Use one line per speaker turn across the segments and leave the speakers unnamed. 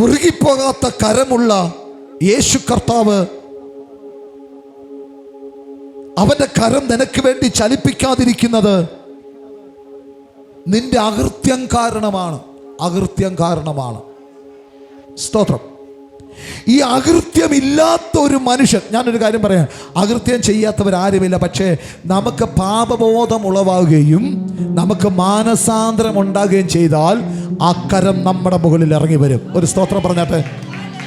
കുറുകിപ്പോകാത്ത കരമുള്ള യേശു കർത്താവ് അവന്റെ കരം നിനക്ക് വേണ്ടി ചലിപ്പിക്കാതിരിക്കുന്നത് നിന്റെ അകൃത്യം കാരണമാണ്. അകൃത്യം കാരണമാണ്. സ്തോത്രം. ഈ അകൃത്യം ഇല്ലാത്ത ഒരു മനുഷ്യൻ ഞാനൊരു കാര്യം പറയാം. അകൃത്യം ചെയ്യാത്തവരാരുമില്ല പക്ഷേ നമുക്ക് പാപബോധം ഉളവാകുകയും നമുക്ക് മാനസാന്തരം ഉണ്ടാകുകയും ചെയ്താൽ ആ കരം നമ്മുടെ മുകളിൽ ഇറങ്ങി വരും. ഒരു സ്തോത്രം പറഞ്ഞാട്ടെ?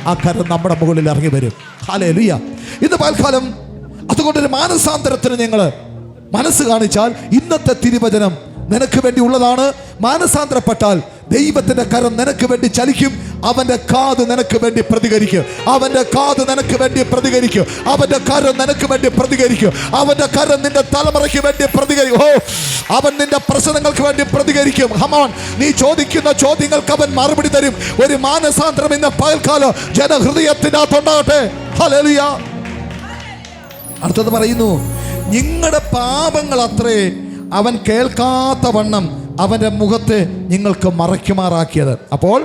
ആ കരം നമ്മുടെ മുകളിൽ ഇറങ്ങി വരും. ഹാലേ ലുയ്യ ഇന്ന് പാൽക്കാലം. അതുകൊണ്ടൊരു മാനസാന്തരത്തിന് ഞങ്ങൾ മനസ്സ് കാണിച്ചാൽ ഇന്നത്തെ തിരുവചനം നിനക്ക് വേണ്ടി ഉള്ളതാണ്. മാനസാന്തരപ്പെട്ടാൽ ദൈവത്തിന്റെ കരം നിനക്ക് വേണ്ടി ചലിക്കും. അവന്റെ കാത് നിനക്ക് വേണ്ടി പ്രതികരിക്കും. അവന്റെ കാത് നിനക്ക് വേണ്ടി പ്രതികരിക്കും. അവന്റെ കരം നിനക്ക് വേണ്ടി പ്രതികരിക്കും. അവന്റെ കരം നിന്റെ തലമുറയ്ക്ക് വേണ്ടി പ്രതികരിക്കും. ഓ അവൻ നിന്റെ പ്രശ്നങ്ങൾക്ക് വേണ്ടി പ്രതികരിക്കും. ഹമോൻ നീ ചോദിക്കുന്ന ചോദ്യങ്ങൾക്ക് അവൻ മറുപടി തരും. ഒരു മാനസാന്തരം ഇന്ന് പകൽക്കാലം ജനഹൃദയത്തിനകത്തുണ്ടാകട്ടെ ഹല്ലേലൂയ അടുത്തത് പറയുന്നു നിങ്ങളുടെ പാപങ്ങൾ അത്രേ അവൻ കേൾക്കാത്ത വണ്ണം അവന്റെ മുഖത്തെ നിങ്ങൾക്ക് മറയ്ക്കുമാറാക്കിയത്. അപ്പോൾ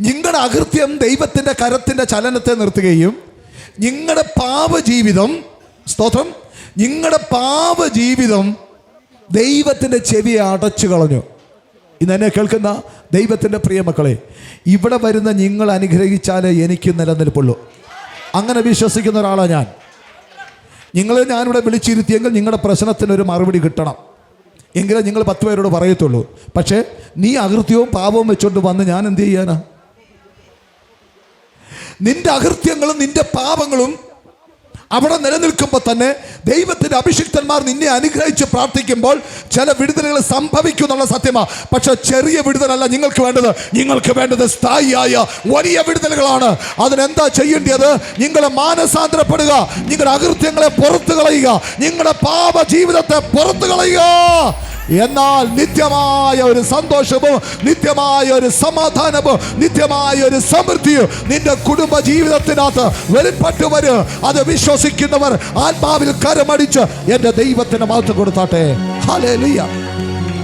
നിങ്ങളുടെ അകൃത്യം ദൈവത്തിന്റെ കരത്തിന്റെ ചലനത്തെ നിർത്തുകയും നിങ്ങളുടെ പാപജീവിതം സ്തോത്രം നിങ്ങളുടെ പാപജീവിതം ദൈവത്തിന്റെ ചെവിയെ അടച്ചു കളഞ്ഞു. ഇന്ന് എന്നെ കേൾക്കുന്ന ദൈവത്തിന്റെ പ്രിയമക്കളെ ഇവിടെ വരുന്ന നിങ്ങൾ അനുഗ്രഹിച്ചാലേ എനിക്ക് നിലനിൽപ്പുള്ളൂ. അങ്ങനെ വിശ്വസിക്കുന്ന ഒരാളാണ് ഞാൻ. നിങ്ങളെ ഞാനിവിടെ വിളിച്ചിരുത്തിയെങ്കിൽ നിങ്ങളുടെ പ്രശ്നത്തിനൊരു മറുപടി കിട്ടണം. എങ്കിലേ നിങ്ങൾ പത്ത് പേരോട് പറയത്തുള്ളൂ. പക്ഷേ നീ അകൃത്യവും പാപവും വെച്ചോണ്ട് വന്ന് ഞാൻ എന്ത് ചെയ്യാനാ? നിന്റെ അകൃത്യങ്ങളും നിന്റെ പാപങ്ങളും അവിടെ നിലനിൽക്കുമ്പോൾ തന്നെ ദൈവത്തിന്റെ അഭിഷിക്തന്മാർ നിന്നെ അനുഗ്രഹിച്ച് പ്രാർത്ഥിക്കുമ്പോൾ ചില വിടുതലുകൾ സംഭവിക്കും എന്നുള്ള സത്യമാണ് പക്ഷെ ചെറിയ വിടുതലല്ല നിങ്ങൾക്ക് വേണ്ടത്. നിങ്ങൾക്ക് വേണ്ടത് സ്ഥായിയായ വലിയ വിടുതലുകളാണ്. അതിനെന്താ ചെയ്യേണ്ടത്? നിങ്ങളെ മാനസാന്തരപ്പെടുക. നിങ്ങളുടെ അകൃത്യങ്ങളെ പുറത്തു കളയുക നിങ്ങളുടെ പാപ ജീവിതത്തെ പുറത്തു കളയുക എന്നാൽ നിത്യമായ ഒരു സന്തോഷവും നിത്യമായ ഒരു സമാധാനവും നിത്യമായ ഒരു സമൃദ്ധിയും നിന്റെ കുടുംബ ജീവിതത്തിനകത്ത് വെളിപ്പെട്ടു വരും. അത് വിശ്വസിക്കുന്നവർ ആത്മാവിൽ കരമടിച്ച് എന്റെ ദൈവത്തിന് മാത്രം കൊടുത്താട്ടെ. ഹല്ലേലൂയ.